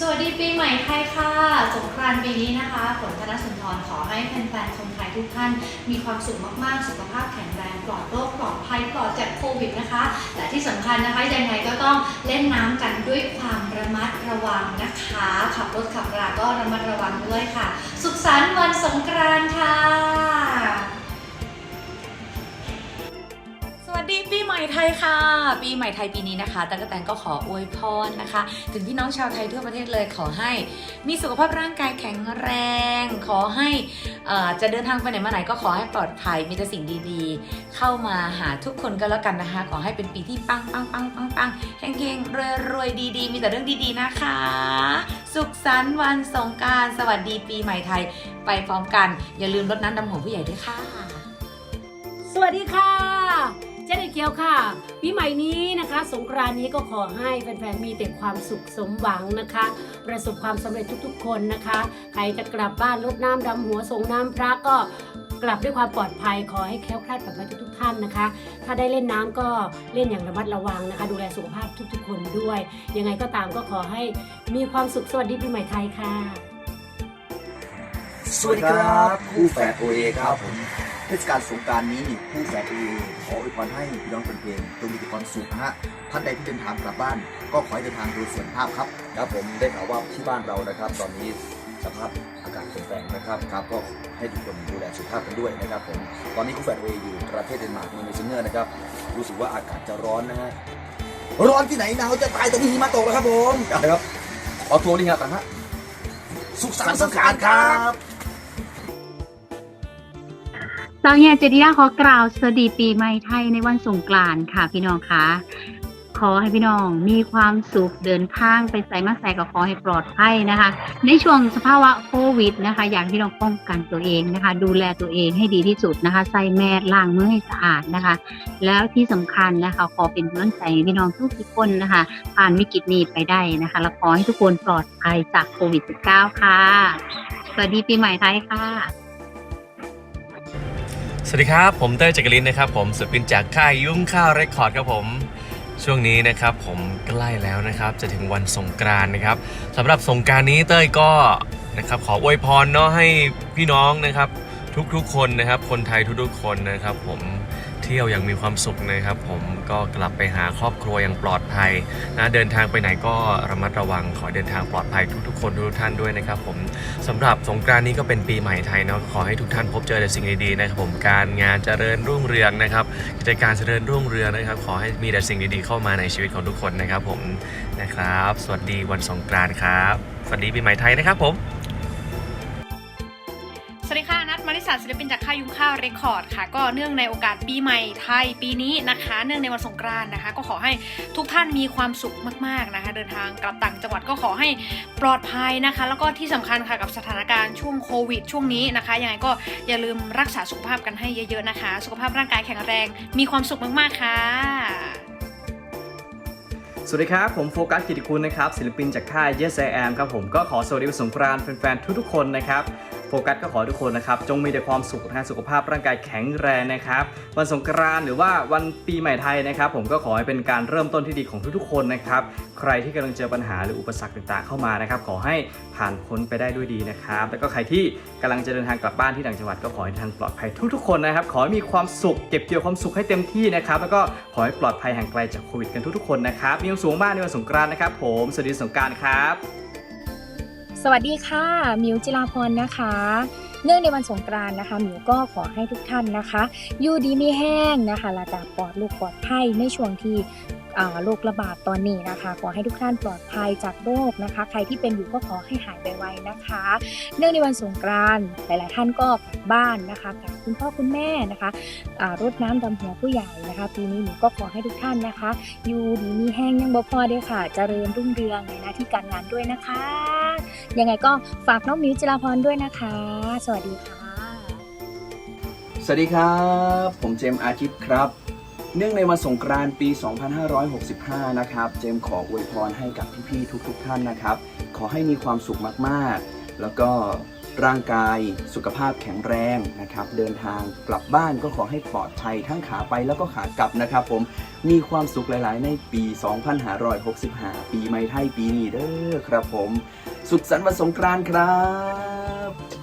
สวัสดีปีใหม่ไทยค่ะ สงกรานต์ปีนี้นะคะฝนธนสุนทรขอให้แฟนๆคนไทยทุกท่าน มีความสุขมากๆ สุขภาพแข็งแรงปลอดโรคปลอดภัยปลอดจากโควิดนะคะ และที่สำคัญนะคะยังไงก็ต้องเล่นน้ำกันด้วยความระมัดระวังนะคะ ขับรถขับราก็ระมัดระวังด้วยค่ะ สุขสันต์วันสงกรานต์ค่ะ ดีปีใหม่ไทยค่ะ ปีใหม่ไทยปีนี้นะคะตะกกแตนก็ขออวยพรนะคะ ถึงพี่น้องชาวไทยทั่วประเทศเลยขอให้มีสุขภาพร่างกายแข็งแรง ขอให้อ่อจะเดินทางไปไหนมาไหนก็ขอให้ปลอดภัยมีแต่สิ่งดีๆ เข้ามาหาทุกคนก็แล้วกันนะคะ ขอให้เป็นปีที่ปังปังปังปังปังเฮงเฮงรวยรวยดีๆ มีแต่เรื่องดีๆนะคะ สุขสันต์วันสงการสวัสดีปีใหม่ไทยไปพร้อมกัน อย่าลืมรดน้ำดำหัวผู้ใหญ่ด้วยค่ะ สวัสดีค่ะ เจ๊เด็กเกียวค่ะปีใหม่นี้นะคะ สงกรานนี้ก็ขอให้แฟนๆมีแต่ความสุขสมหวังนะคะ ประสบความสำเร็จทุกๆ คนนะคะ ใครจะกลับบ้านรดน้ำดำหัวส่งน้ำพระก็กลับด้วยความปลอดภัยขอให้แคล้วคลาดปลอดภัยทุกๆท่านนะคะ ถ้าได้เล่นน้ำก็เล่นอย่างระมัดระวังนะคะ ดูแลสุขภาพทุกๆ คนด้วย ยังไงก็ตามก็ขอให้มีความสุขสวัสดีปีใหม่ไทยค่ะ สวัสดีครับคู่แฝดโอเอครับผมเทศกาลสงกรารนี้คู่แฝดโอเอ ขออวยพรให้พี่น้องคนเพลงจงมีแต่ความสุขนะฮะท่านใดที่เดินทางกลับบ้าน ก็ขอให้เดินทางโดยสวัสดิภาพครับครับผมได้ข่าวว่าที่บ้านเรานะครับ ตอนนี้สภาพอากาศเปลี่ยนแปลงนะครับครับก็ให้ทุกคนดูแลสุขภาพกันด้วยนะครับผมตอนนี้คุณแฟนเวย์อยู่ประเทศเดนมาร์กเมืองเซิงเนอร์นะครับรู้สึกว่าอากาศจะร้อนนะฮะร้อนที่ไหนหนาวจะตายตอนนี้หิมะตกแล้วครับผมนะครับเอาตัวนี้ครับต่างฮะสุขสันต์สงการครับ สาวแย่เจดียาขอกล่าวสวัสดีปีใหม่ไทยในวันสงกรานต์ค่ะพี่น้องคะขอให้พี่น้องมีความสุขเดินทางไปใส่มาใส่ก็ขอให้ปลอดภัยนะคะ ในช่วงสภาวะโควิดนะคะ อยากให้พี่น้องป้องกันตัวเองนะคะ ดูแลตัวเองให้ดีที่สุดนะคะ ใส่แมสล้างมือให้สะอาดนะคะ แล้วที่สำคัญนะคะขอเป็นกำลังใจพี่น้องทุกๆคนนะคะ ผ่านวิกฤตนี้ไปได้นะคะแล้วขอให้ทุกคนปลอดภัยจากโควิด -19 ค่ะสวัสดีปีใหม่ไทยค่ะ สวัสดีครับ ผมเต้ยจักรินนะครับผมศิลปินจากค่ายยุ่งข้าวเรคคอร์ดครับผมช่วงนี้นะครับผมใกล้แล้วนะครับจะถึงวันสงกรานต์นะครับสำหรับสงกรานต์นี้เต้ยก็นะครับขออวยพรเนาะให้พี่น้องนะครับ ทุกๆคนนะครับ คนไทยทุกๆคนนะครับ ผม เที่ยวอย่างมีความสุขนะครับผมก็กลับไปหาครอบครัวอย่างปลอดภัยนะเดินทางไปไหนก็ระมัดระวังขอเดินทางปลอดภัยทุกๆคนทุกท่านด้วยนะครับผมสำหรับสงกรานนี้ก็เป็นปีใหม่ไทยเนาะขอให้ทุกท่านพบเจอแต่สิ่งดีๆนะครับผมการงานเจริญรุ่งเรืองนะครับกิจการเจริญรุ่งเรืองนะครับ ขอให้มีแต่สิ่งดีๆเข้ามาในชีวิตของทุกคนนะครับผมนะครับ สวัสดีวันสงกรานต์ครับสวัสดีปีใหม่ไทยนะครับผม สวัสดีค่ะ นัทมาริสาศิลปินจากค่ายยุ้งข้าวเรคคอร์ดค่ะ ก็เนื่องในโอกาสปีใหม่ไทยปีนี้นะคะ เนื่องในวันสงกรานต์นะคะ ก็ขอให้ทุกท่านมีความสุขมาก ๆนะคะ เดินทางกลับต่างจังหวัดก็ขอให้ปลอดภัยนะคะ แล้วก็ที่สำคัญค่ะกับสถานการณ์ช่วงโควิด ช่วงนี้นะคะยังไงก็อย่าลืมรักษาสุขภาพกันให้เยอะๆนะคะ สุขภาพร่างกายแข็งแรงมีความสุขมากๆค่ะสวัสดีครับ ผมโฟกัสกิติคุณนะครับศิลปินจากค่าย Yes I Am ครับผมก็ขอสวัสดีวันสงกรานต์แฟนๆทุกๆคนนะครับ โฟกัสก็ขอทุกคนนะครับจงมีแต่ความสุขนะสุขภาพร่างกายแข็งแรงนะครับวันสงกรานต์หรือว่าวันปีใหม่ไทยนะครับ ผมก็ขอให้เป็นการเริ่มต้นที่ดีของทุกๆ คนนะครับใครที่กำลังเจอปัญหาหรืออุปสรรคต่างๆเข้ามานะครับขอให้ผ่านพ้นไปได้ด้วยดีนะครับแล้วก็ใครที่กำลังจะเดินทางกลับบ้านที่ต่างจังหวัดก็ขอให้เดินทางปลอดภัยทุกๆ คนนะครับ ขอให้มีความสุขเก็บเกี่ยวความสุขให้เต็มที่นะครับแล้วก็ขอให้ปลอดภัยห่างไกลจากโควิดกันทุกๆคนนะครับมีความสุขมากในวันสงกรานต์นะครับผมสวัสดีสงกรานต์ครับ สวัสดีค่ะมิวจิราพรนะคะ เนื่องในวันสงกรานต์นะคะมิวก็ขอให้ทุกท่านนะคะอยู่ดีมีแห้งนะคะและจากปลอดลูกปลอดภัยในช่วงที่ โรคระบาดตอนนี้นะคะ ขอให้ทุกท่านปลอดภัยจากโรคนะคะ ใครที่เป็นอยู่ก็ขอให้หายไวๆนะคะ เนื่องในวันสงกรานต์หลาย ๆ ท่านก็กลับบ้านนะคะกับคุณพ่อคุณแม่นะคะรดน้ำดำหัวผู้ใหญ่นะคะ ปีนี้หนูก็ขอให้ทุกท่านนะคะ อยู่ดีมีแห้งยังบ่พอเด้อค่ะเจริญรุ่งเรืองในหน้าที่การงานด้วยนะคะ ยังไงก็ฝากน้องมิวจิราพรด้วยนะคะ สวัสดีค่ะ สวัสดีครับ ผมเจมส์อาทิตย์ครับ เนื่องในวันสงกรานต์ปี 2565 นะครับ เจมขออวยพรให้กับพี่ๆทุกๆท่านนะครับ ขอให้มีความสุขมากๆ แล้วก็ร่างกายสุขภาพแข็งแรงนะครับ เดินทางกลับบ้านก็ขอให้ปลอดภัยทั้งขาไปแล้วก็ขากลับนะครับ ผมมีความสุขหลาย ๆ ในปี 2565 ปีใหม่ไทยปีนี้เด้อครับผม สุขสันต์วันสงกรานต์ครับ